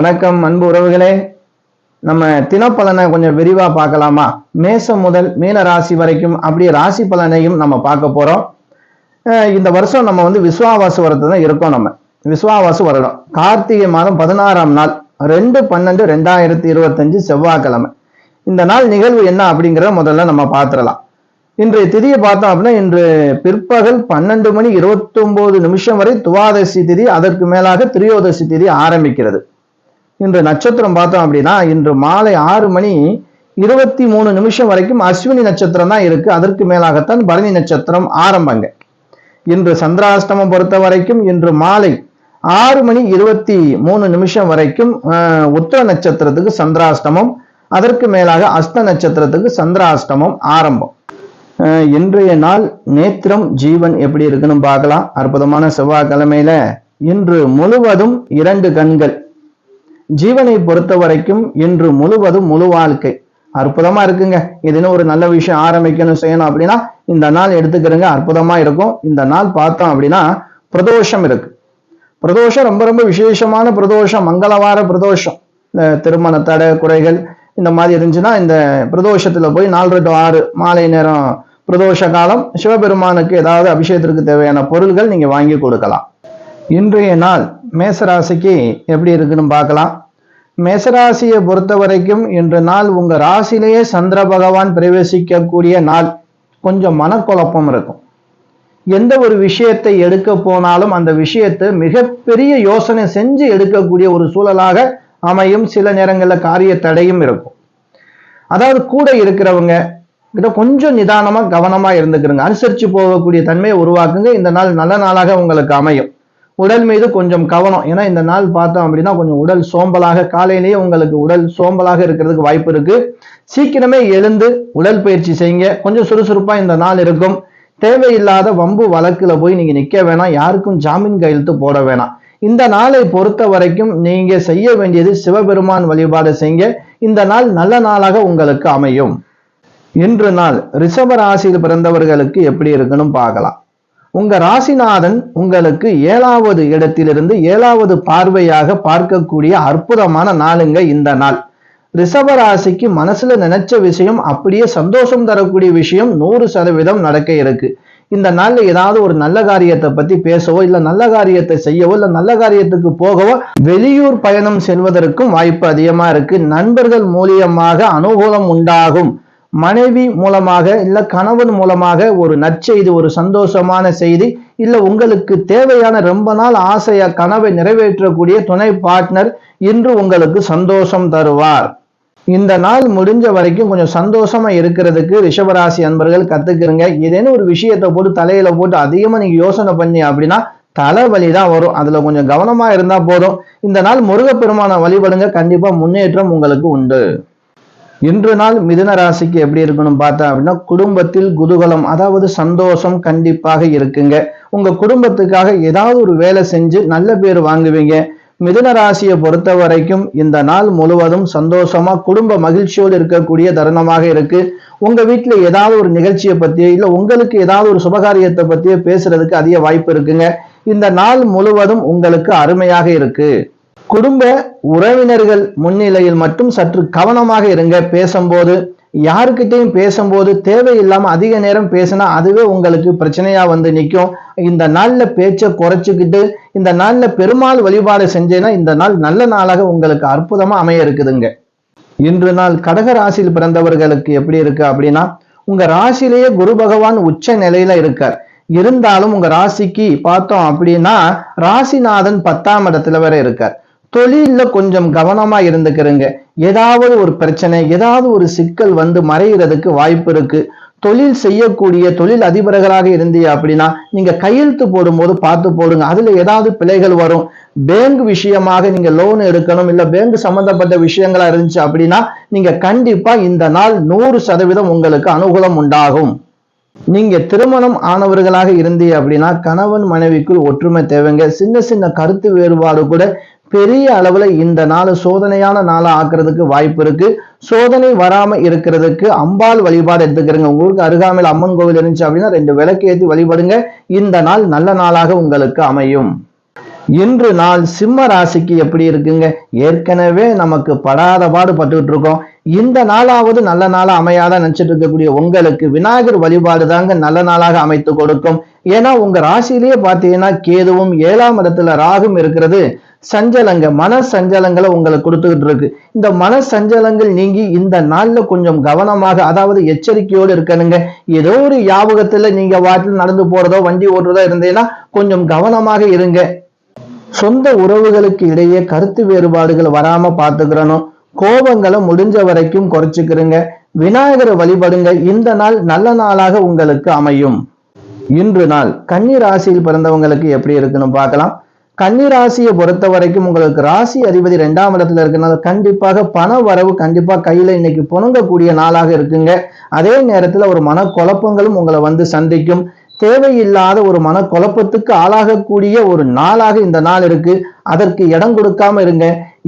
வணக்கம் அன்பு உறவுகளே. நம்ம தினப்பலனை கொஞ்சம் விரிவா பார்க்கலாமா? மேசம் முதல் மீன ராசி வரைக்கும் அப்படியே ராசி பலனையும் நம்ம பார்க்க போறோம். இந்த வருஷம் நம்ம வந்து விஸ்வாவாசு வரத்து தான் இருக்கோம் நம்ம. விஸ்வாவாசு வருடம். கார்த்திகை மாதம் பதினாறாம் நாள் ரெண்டு பன்னெண்டு ரெண்டாயிரத்தி இருபத்தஞ்சு செவ்வாய்க்கிழமை. இந்த நாள் நிகழ்வு என்ன அப்படிங்கிறத முதல்ல நம்ம பார்த்துடலாம். இன்றைய திதியை பார்த்தோம் அப்படின்னா இன்று பிற்பகல் பன்னெண்டு மணி இருபத்தொன்பது நிமிஷம் வரை துவாதசி திதி அதற்கு மேலாக திரியோதசி திதி ஆரம்பிக்கிறது. இன்று நட்சத்திரம் பார்த்தோம் அப்படின்னா இன்று மாலை ஆறு மணி இருபத்தி மூணு நிமிஷம் வரைக்கும் அஸ்வினி நட்சத்திரம் தான் இருக்கு. அதற்கு மேலாகத்தான் பரணி நட்சத்திரம் ஆரம்பங்க. இன்று சந்திராஷ்டமம் பொறுத்த வரைக்கும் இன்று மாலை ஆறு மணி இருபத்தி மூணு நிமிஷம் வரைக்கும் உத்திர உத்தர நட்சத்திரத்துக்கு சந்திராஷ்டமம் அதற்கு மேலாக அஸ்த நட்சத்திரத்துக்கு சந்திராஷ்டமம் ஆரம்பம். இன்றைய நாள் நேத்திரம் ஜீவன் எப்படி இருக்குன்னு பார்க்கலாம். அற்புதமான செவ்வாய்க்கிழமையில இன்று முழுவதும் இரண்டு கண்கள். ஜீவனை பொறுத்த வரைக்கும் இன்று முழுவதும் முழு வாழ்க்கை. அற்புதமா இருக்குங்க. இதுன்னு ஒரு நல்ல விஷயம் ஆரம்பிக்கணும் செய்யணும் அப்படின்னா இந்த நாள் எடுத்துக்கிறங்க. அற்புதமா இருக்கும். இந்த நாள் பார்த்தோம் அப்படின்னா பிரதோஷம் இருக்கு. பிரதோஷம் ரொம்ப ரொம்ப விசேஷமான பிரதோஷம். மங்களவார பிரதோஷம். இந்த திருமண தடை குறைகள் இந்த மாதிரி இருந்துச்சுன்னா இந்த பிரதோஷத்துல போய் நாலு டு ஆறு மாலை நேரம் பிரதோஷ காலம் சிவபெருமானுக்கு ஏதாவது அபிஷேகத்திற்கு தேவையான பொருள்கள் நீங்க வாங்கி கொடுக்கலாம். இன்றைய நாள் மேசராசிக்கு எப்படி இருக்குன்னு பார்க்கலாம். மேசராசியை பொறுத்த வரைக்கும் இன்று நாள் உங்க ராசியிலேயே சந்திர பகவான் பிரவேசிக்கக்கூடிய நாள். கொஞ்சம் மனக்குழப்பம் இருக்கும். எந்த ஒரு விஷயத்தை எடுக்க போனாலும் அந்த விஷயத்தை மிகப்பெரிய யோசனை செஞ்சு எடுக்கக்கூடிய ஒரு சூழலாக அமையும். சில நேரங்களில் காரிய தடையும் இருக்கும். அதாவது கூட இருக்கிறவங்க கிட்ட கொஞ்சம் நிதானமாக கவனமாக இருந்துக்கிறோங்க. அனுசரித்து போகக்கூடிய தன்மையை உருவாக்குங்க. இந்த நாள் நல்ல நாளாக உங்களுக்கு அமையும். உடல் மீது கொஞ்சம் கவனம். ஏன்னா இந்த நாள் பார்த்தோம் அப்படின்னா கொஞ்சம் உடல் சோம்பலாக காலையிலேயே உங்களுக்கு உடல் சோம்பலாக இருக்கிறதுக்கு வாய்ப்பு இருக்கு. சீக்கிரமே எழுந்து உடல் பயிற்சி செய்யுங்க. கொஞ்சம் சுறுசுறுப்பா இந்த நாள் இருக்கும். தேவையில்லாத வம்பு வழக்குல போய் நீங்க நிக்க வேணாம். யாருக்கும் ஜாமீன் கையெழுத்து போட வேணாம். இந்த நாளை பொறுத்த வரைக்கும் நீங்க செய்ய வேண்டியது சிவபெருமான் வழிபாடு செய்யுங்க. இந்த நாள் நல்ல நாளாக உங்களுக்கு அமையும். இன்று நாள் ரிஷப ராசியில் பிறந்தவர்களுக்கு எப்படி இருக்குன்னு பார்க்கலாம். உங்க ராசிநாதன் உங்களுக்கு ஏழாவது இடத்திலிருந்து ஏழாவது பார்வையாக பார்க்கக்கூடிய அற்புதமான நாளுங்க இந்த நாள். ரிஷப ராசிக்கு மனசுல நினைச்ச விஷயம் அப்படியே சந்தோஷம் தரக்கூடிய விஷயம் நூறு சதவீதம் நடக்க இருக்கு. இந்த நாள்ல ஏதாவது ஒரு நல்ல காரியத்தை பத்தி பேசவோ இல்ல நல்ல காரியத்தை செய்யவோ இல்ல நல்ல காரியத்துக்கு போகவோ வெளியூர் பயணம் செல்வதற்கும் வாய்ப்பு அதிகமா இருக்கு. நண்பர்கள் மூலியமாக அனுகூலம் உண்டாகும். மனைவி மூலமாக இல்லை கணவன் மூலமாக ஒரு நற்செய்தி ஒரு சந்தோஷமான செய்தி இல்லை உங்களுக்கு தேவையான ரொம்ப நாள் ஆசையா கனவை நிறைவேற்றக்கூடிய துணை பார்ட்னர் இன்று உங்களுக்கு சந்தோஷம் தருவார். இந்த நாள் முடிஞ்ச வரைக்கும் கொஞ்சம் சந்தோஷமா இருக்கிறதுக்கு ரிஷபராசி அன்பர்கள் கத்துக்கிறங்க ஏதேனும் ஒரு விஷயத்தை போட்டு தலையில போட்டு அதிகமா நீங்க யோசனை பண்ணி அப்படின்னா தலைவலி தான் வரும். அதுல கொஞ்சம் கவனமா இருந்தா போதும். இந்த நாள் முருகப்பெருமான வழிபடுங்க. கண்டிப்பா முன்னேற்றம் உங்களுக்கு உண்டு. இன்று நாள் மிதுன ராசிக்கு எப்படி இருக்கணும் பார்த்தா அப்படின்னா குடும்பத்தில் குதூகலம் அதாவது சந்தோஷம் கண்டிப்பாக இருக்குங்க. உங்க குடும்பத்துக்காக ஏதாவது ஒரு வேலை செஞ்சு நல்ல பேர் வாங்குவீங்க. மிதுன ராசியை பொறுத்த வரைக்கும் இந்த நாள் முழுவதும் சந்தோஷமா குடும்ப மகிழ்ச்சியோடு இருக்கக்கூடிய தருணமாக இருக்கு. உங்க வீட்டுல ஏதாவது ஒரு நிகழ்ச்சியை பத்தியோ இல்ல உங்களுக்கு ஏதாவது ஒரு சுபகாரியத்தை பத்தியோ பேசுறதுக்கு அதிக வாய்ப்பு இருக்குங்க. இந்த நாள் முழுவதும் உங்களுக்கு அருமையாக இருக்கு. குடும்ப உறவினர்கள் முன்னிலையில் மட்டும் சற்று கவனமாக இருங்க. பேசும்போது யாருக்கிட்டையும் பேசும்போது தேவையில்லாம அதிக நேரம் பேசினா அதுவே உங்களுக்கு பிரச்சனையா வந்து நிற்கும் இந்த நாள்ல பேச்சை குறைச்சிக்கிட்டு இந்த நாள்ல பெருமாள் வழிபாடு செஞ்சேன்னா இந்த நாள் நல்ல நாளாக உங்களுக்கு அற்புதமா அமைய இருக்குதுங்க. இன்று நாள் கடக ராசியில் பிறந்தவர்களுக்கு எப்படி இருக்கு அப்படின்னா உங்க ராசியிலேயே குரு பகவான் உச்ச நிலையில இருக்கார். இருந்தாலும் உங்க ராசிக்கு பார்த்தோம் அப்படின்னா ராசிநாதன் பத்தாம் இடத்துல வேற இருக்கார். தொழில்ல கொஞ்சம் கவனமா இருந்துக்கிறங்க. ஏதாவது ஒரு பிரச்சனை ஏதாவது ஒரு சிக்கல் வந்து மறைகிறதுக்கு வாய்ப்பு இருக்கு. தொழில் செய்யக்கூடிய தொழில் அதிபர்களாக இருந்தீங்க அப்படின்னா நீங்க கையெழுத்து போடும்போது பார்த்து போடுங்க. அதுல ஏதாவது பிழைகள் வரும். பேங்க் விஷயமாக நீங்க லோன் எடுக்கணும் இல்ல பேங்க் சம்பந்தப்பட்ட விஷயங்களா இருந்துச்சு அப்படின்னா நீங்க கண்டிப்பா இந்த நாள் நூறு சதவீதம் உங்களுக்கு அனுகூலம் உண்டாகும். நீங்க திருமணம் ஆனவர்களாக இருந்தீங்க அப்படின்னா கணவன் மனைவிக்குள் ஒற்றுமை தேவைங்க. சின்ன சின்ன கருத்து வேறுபாடு கூட பெரிய அளவுல இந்த நாள் சோதனையான நாளா ஆக்குறதுக்கு வாய்ப்பு இருக்கு. சோதனை வராம இருக்கிறதுக்கு அம்பாள் வழிபாடு எடுத்துக்கிறங்க. உங்களுக்கு அருகாமையில் அம்மன் கோவில் இருந்துச்சு அப்படின்னா ரெண்டு விளக்கு ஏற்றி வழிபடுங்க. இந்த நாள் நல்ல நாளாக உங்களுக்கு அமையும். இன்று நாள் சிம்ம ராசிக்கு எப்படி இருக்குங்க? ஏற்கனவே நமக்கு படாத பாடு பட்டுக்கிட்டு இருக்கோம். இந்த நாளாவது நல்ல நாளா அமையாத நினைச்சிட்டு இருக்கக்கூடிய உங்களுக்கு விநாயகர் வழிபாடு தாங்க நல்ல நாளாக அமைத்து கொடுக்கும். ஏன்னா உங்க ராசியிலேயே பார்த்தீங்கன்னா கேதுவும் ஏழாம் இடத்துல ராகும் இருக்கிறது. சஞ்சலங்க மன சஞ்சலங்களை உங்களுக்கு கொடுத்துக்கிட்டு இருக்கு. இந்த மன சஞ்சலங்கள் நீங்கி இந்த நாள்ல கொஞ்சம் கவனமாக அதாவது எச்சரிக்கையோடு இருக்கணுங்க. ஏதோ ஒரு ஞாபகத்துல நீங்க வாட்டில் நடந்து போறதோ வண்டி ஓட்டுறதோ இருந்தீங்கன்னா கொஞ்சம் கவனமாக இருங்க. சொந்த உறவுகளுக்கு இடையே கருத்து வேறுபாடுகள் வராம பாத்துக்கிறனும் கோபங்களை முடிஞ்ச வரைக்கும் குறைச்சிக்கிறங்க. விநாயகரை வழிபடுங்க. இந்த நாள் நல்ல நாளாக உங்களுக்கு அமையும். இன்று நாள் கன்னி ராசியில் பிறந்தவங்களுக்கு எப்படி இருக்குன்னு பார்க்கலாம். கன்னி ராசியை பொறுத்த வரைக்கும் உங்களுக்கு ராசி அதிபதி ரெண்டாம் இடத்துல இருக்கனால கண்டிப்பாக பண வரவு கண்டிப்பா கையில இன்னைக்கு புணங்கக்கூடிய நாளாக இருக்குங்க. அதே நேரத்துல ஒரு மனக்குழப்பங்களும் உங்களை வந்து சந்திக்கும். தேவையில்லாத ஒரு மனக்குழப்பத்துக்கு ஆளாகக்கூடிய ஒரு நாளாக இந்த நாள் இருக்கு. அதற்கு இடம் கொடுக்காம இருங்க.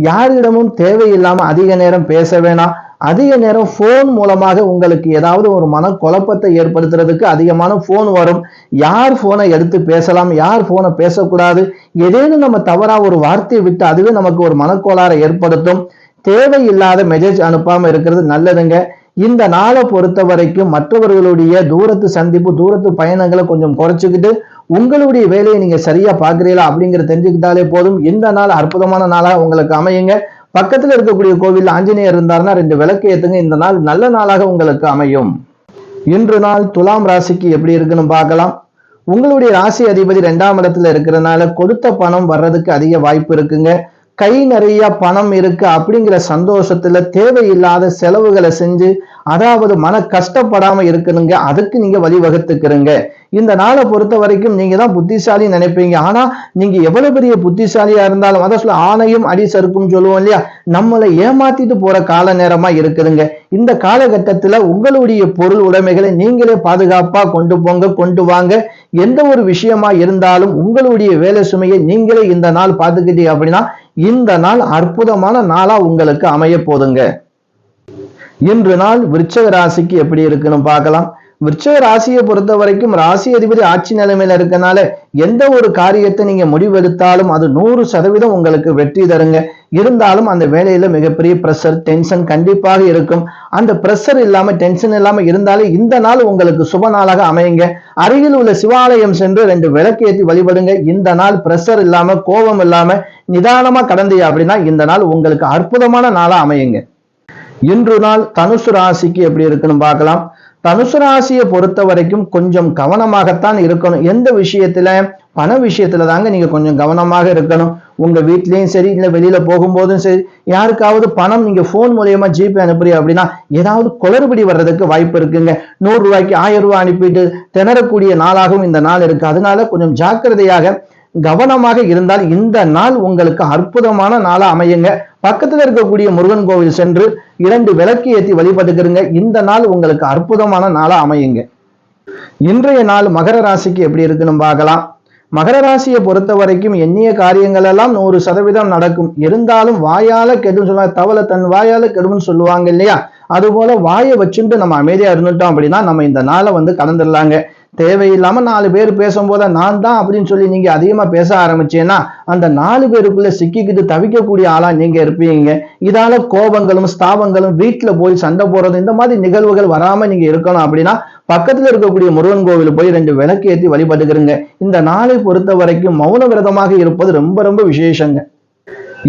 யாரிடமும் தேவையில்லாம அதிக நேரம் பேச வேணாம். அதிக நேரம் ஃபோன் மூலமாக உங்களுக்கு ஏதாவது ஒரு மனக்குழப்பத்தை ஏற்படுத்துறதுக்கு அதிகமான ஃபோன் வரும். யார் ஃபோனை எடுத்து பேசலாம்? யார் ஃபோனை பேசக்கூடாது? ஏதேனும் நம்ம தவறா ஒரு வார்த்தையை விட்டு அதுவே நமக்கு ஒரு மனக்கோளாறை ஏற்படுத்தும். தேவையில்லாத மெசேஜ் அனுப்பாம இருக்கிறது நல்லதுங்க. இந்த நாளை பொறுத்த வரைக்கும் மற்றவர்களுடைய தூரத்து சந்திப்பு தூரத்து பயணங்களை கொஞ்சம் குறைச்சிக்கிட்டு உங்களுடைய வேலையை நீங்க சரியா பாக்குறீங்களா அப்படிங்கிற தெரிஞ்சுக்கிட்டாலே போதும். இந்த நாள் அற்புதமான நாளா உங்களுக்கு அமையுங்க. பக்கத்துல இருக்கக்கூடிய கோவில் ஆஞ்சநேயர் இருந்தாருன்னா ரெண்டு விளக்கு ஏத்துங்க. இந்த நாள் நல்ல நாளாக உங்களுக்கு அமையும். இன்று நாள் துலாம் ராசிக்கு எப்படி இருக்குன்னு பார்க்கலாம். உங்களுடைய ராசி அதிபதி ரெண்டாம் இடத்துல இருக்கிறதுனால கொடுத்த பணம் வர்றதுக்கு அதிக வாய்ப்பு இருக்குங்க. கை நிறைய பணம் இருக்கு அப்படிங்கிற சந்தோஷத்துல தேவையில்லாத செலவுகளை செஞ்சு அதாவது மன கஷ்டப்படாம இருக்கணுங்க. அதுக்கு நீங்க வழிவகுத்துக்கிறீங்க. இந்த நாளை பொறுத்த வரைக்கும் நீங்க தான் புத்திசாலி நினைப்பீங்க. ஆனா நீங்க எவ்வளவு பெரிய புத்திசாலியா இருந்தாலும் அதான் சொல்ல ஆணையும் அடி சறுக்கும் சொல்லுவோம் இல்லையா? நம்மளை ஏமாத்திட்டு போற கால நேரமா இருக்குதுங்க. இந்த காலகட்டத்துல உங்களுடைய பொருள் உடைமைகளை நீங்களே பாதுகாப்பா கொண்டு போங்க கொண்டு வாங்க. எந்த ஒரு விஷயமா இருந்தாலும் உங்களுடைய வேலை சுமையை நீங்களே இந்த நாள் பார்த்துக்கிட்டீங்க அப்படின்னா இந்த நாள் அற்புதமான நாளா உங்களுக்கு அமைய போதுங்க. இன்று நாள் விருச்சக ராசிக்கு எப்படி இருக்குன்னு பார்க்கலாம். விருச்சக ராசியை பொறுத்த வரைக்கும் ராசி அதிபதி ஆட்சி நிலைமையில இருக்கனால எந்த ஒரு காரியத்தை நீங்க முடிவெடுத்தாலும் அது நூறு சதவீதம் உங்களுக்கு வெற்றி தருங்க. இருந்தாலும் அந்த வேலையில மிகப்பெரிய ப்ரெஷர் டென்ஷன் கண்டிப்பாக இருக்கும். அந்த ப்ரெஷர் இல்லாம டென்ஷன் இல்லாம இருந்தாலே இந்த நாள் உங்களுக்கு சுப நாளாக அமையுங்க. அருகில் உள்ள சிவாலயம் சென்று ரெண்டு விளக்கேற்றி வழிபடுங்க. இந்த நாள் ப்ரெஷர் இல்லாம கோபம் இல்லாம நிதானமா கடந்தீங்க அப்படின்னா இந்த நாள் உங்களுக்கு அற்புதமான நாளா அமையுங்க. இன்று நாள் தனுசு ராசிக்கு எப்படி இருக்குன்னு பார்க்கலாம். தனுசு ராசியை பொறுத்த வரைக்கும் கொஞ்சம் கவனமாகத்தான் இருக்கணும். எந்த விஷயத்துல? பண விஷயத்துல தாங்க நீங்க கொஞ்சம் கவனமாக இருக்கணும். உங்க வீட்லயும் சரி இல்ல வெளியில போகும்போதும் சரி யாருக்காவது பணம் நீங்க போன் மூலியமா ஜிபே அனுப்புறீங்க அப்படின்னா ஏதாவது குளறுபடி வர்றதுக்கு வாய்ப்பு இருக்குங்க. நூறு ரூபாய்க்கு ஆயிரம் ரூபாய் அனுப்பிட்டு திணறக்கூடிய நாளாகவும் இந்த நாள் இருக்கு. அதனால கொஞ்சம் ஜாக்கிரதையாக கவனமாக இருந்தால் இந்த நாள் உங்களுக்கு அற்புதமான நாளா அமையுங்க. பக்கத்துல இருக்கக்கூடிய முருகன் கோவில் சென்று இரண்டு விளக்கு ஏற்றி வழிபட்டுக்கிறங்க இந்த நாள் உங்களுக்கு அற்புதமான நாளா அமையுங்க. இன்றைய நாள் மகர ராசிக்கு எப்படி இருக்குன்னு பார்க்கலாம். மகர ராசியை பொறுத்த வரைக்கும் எண்ணிய காரியங்கள் எல்லாம் நூறு சதவீதம் நடக்கும். இருந்தாலும் வாயால கெடும் சொல்ல தவளை தன் வாயால கெடும்னு சொல்லுவாங்க இல்லையா? அது போல வாயை வச்சுட்டு நம்ம அமைதியா இருந்துட்டோம் அப்படின்னா நம்ம இந்த நாளை வந்து கடந்துடலாங்க. தேவையில்லாமல் நாலு பேர் பேசும்போது நான் தான் அப்படின்னு சொல்லி நீங்கள் அதிகமாக பேச ஆரம்பிச்சேன்னா அந்த நாலு பேருக்குள்ளே சிக்கிக்கிட்டு தவிக்கக்கூடிய ஆளாக நீங்கள் இருப்பீங்க. இதால கோபங்களும் ஸ்தாபங்களும் வீட்டில் போய் சண்டை போடுறது இந்த மாதிரி நிகழ்வுகள் வராமல் நீங்கள் இருக்கணும் அப்படின்னா பக்கத்தில் இருக்கக்கூடிய முருகன் கோவில் போய் ரெண்டு விளக்கு ஏற்றி வழிபட்டுக்கிறங்க இந்த நாளை பொறுத்த வரைக்கும் மௌன விரதமாக இருப்பது ரொம்ப ரொம்ப விசேஷங்க.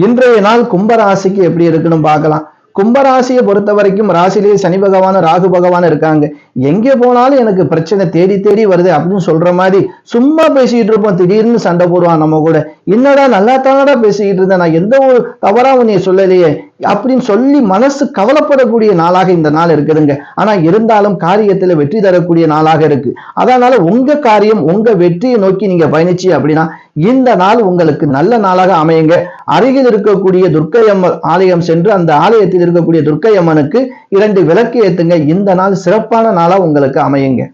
இன்றைய நாள் கும்பராசிக்கு எப்படி இருக்குன்னு பார்க்கலாம். கும்பராசியை பொறுத்த வரைக்கும் ராசிலேயே சனி பகவான் ராகு பகவான் இருக்காங்க. எங்கே போனாலும் எனக்கு பிரச்சனை தேடி தேடி வருது அப்படின்னு சொல்ற மாதிரி சும்மா பேசிக்கிட்டு இருப்போம். திடீர்னு சண்டை போடுவான் நம்ம கூட. என்னடா நல்லா தானடா பேசிக்கிட்டு இருந்தேன். நான் எந்த ஒரு தவறா உன்னைய சொல்லலையே அப்படின்னு சொல்லி மனசு கவலைப்படக்கூடிய நாளாக இந்த நாள் இருக்குதுங்க. ஆனா இருந்தாலும் காரியத்துல வெற்றி தரக்கூடிய நாளாக இருக்கு. அதனால உங்க காரியம் உங்க வெற்றியை நோக்கி நீங்க பயணிச்சு அப்படின்னா இந்த நாள் உங்களுக்கு நல்ல நாளாக அமையுங்க. அருகில் இருக்கக்கூடிய துர்க்கையம்மன் ஆலயம் சென்று அந்த ஆலயத்தில் இருக்கக்கூடிய துர்க்கை அம்மனுக்கு இரண்டு விளக்கு ஏத்துங்க. இந்த நாள் சிறப்பான நாளா உங்களுக்கு அமையுங்க.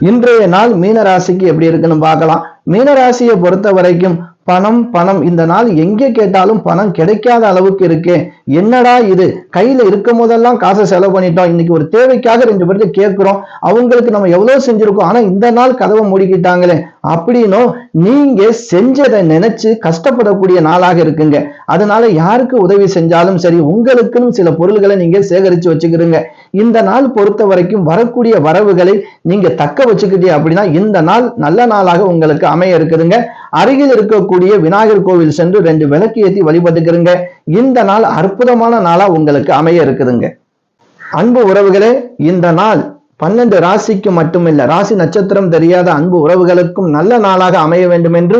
இன்றைய நாள் மீனராசிக்கு எப்படி இருக்குன்னு பார்க்கலாம். மீனராசியை பொறுத்த வரைக்கும் பணம் பணம். இந்த நாள் எங்கே கேட்டாலும் பணம் கிடைக்காத அளவுக்கு இருக்கு. என்னடா இது? கையில இருக்கும் போதெல்லாம் காசை செலவு பண்ணிட்டோம். இன்னைக்கு ஒரு தேவைக்காக ரெண்டு பேருக்கு கேட்கிறோம். அவங்களுக்கு நம்ம எவ்வளவு செஞ்சிருக்கோம். ஆனா இந்த நாள் கதவை மூடிக்கிட்டாங்களே. அப்படின்னும் நீங்க செஞ்சதை நினைச்சு கஷ்டப்படக்கூடிய நாளாக இருக்குங்க. அதனால யாருக்கு உதவி செஞ்சாலும் சரி உங்களுக்குன்னு சில பொருள்களை நீங்க சேகரிச்சு வச்சுக்கிறீங்க இந்த நாள் பொறுத்த வரைக்கும் வரக்கூடிய வரவுகளை நீங்க தக்க வச்சுக்கிட்டீங்க அப்படின்னா இந்த நாள் நல்ல நாளாக உங்களுக்கு அமைய இருக்குதுங்க. அருகில் இருக்கக்கூடிய விநாயகர் கோவில் சென்று ரெண்டு விளக்கு ஏற்றி வழிபட்டுக்கிறீங்க இந்த நாள் அற்புதமான நாளா உங்களுக்கு அமைய இருக்குதுங்க. அன்பு உறவுகளே இந்த நாள் பன்னெண்டு ராசிக்கு மட்டுமில்ல. ராசி நட்சத்திரம் தெரியாத அன்பு உறவுகளுக்கும் நல்ல நாளாக அமைய வேண்டும் என்று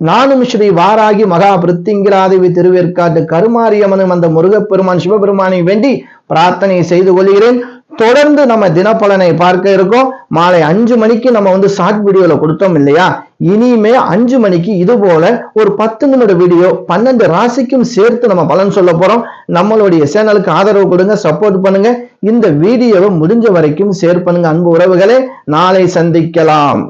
நானும் ஸ்ரீ வாராகி மகா பிருத்திங்கிராதேவி திருவேற்காட்டு கருமாரியம்மனும் அந்த முருகப்பெருமான் சிவபெருமானை வேண்டி பிரார்த்தனை செய்து கொள்கிறேன். தொடர்ந்து நம்ம தினப்பலனை பார்க்க இருக்கோம். மாலை அஞ்சு மணிக்கு நம்ம வந்து ஷார்ட் வீடியோல கொடுத்தோம் இல்லையா? இனிமே அஞ்சு மணிக்கு இது போல ஒரு பத்து நிமிட வீடியோ பன்னெண்டு ராசிக்கும் சேர்த்து நம்ம பலன் சொல்ல போறோம். நம்மளுடைய சேனலுக்கு ஆதரவு கொடுங்க சப்போர்ட் பண்ணுங்க. இந்த வீடியோவை முடிஞ்ச வரைக்கும் ஷேர் பண்ணுங்க அன்பு உறவுகளே. நாளை சந்திக்கலாம்.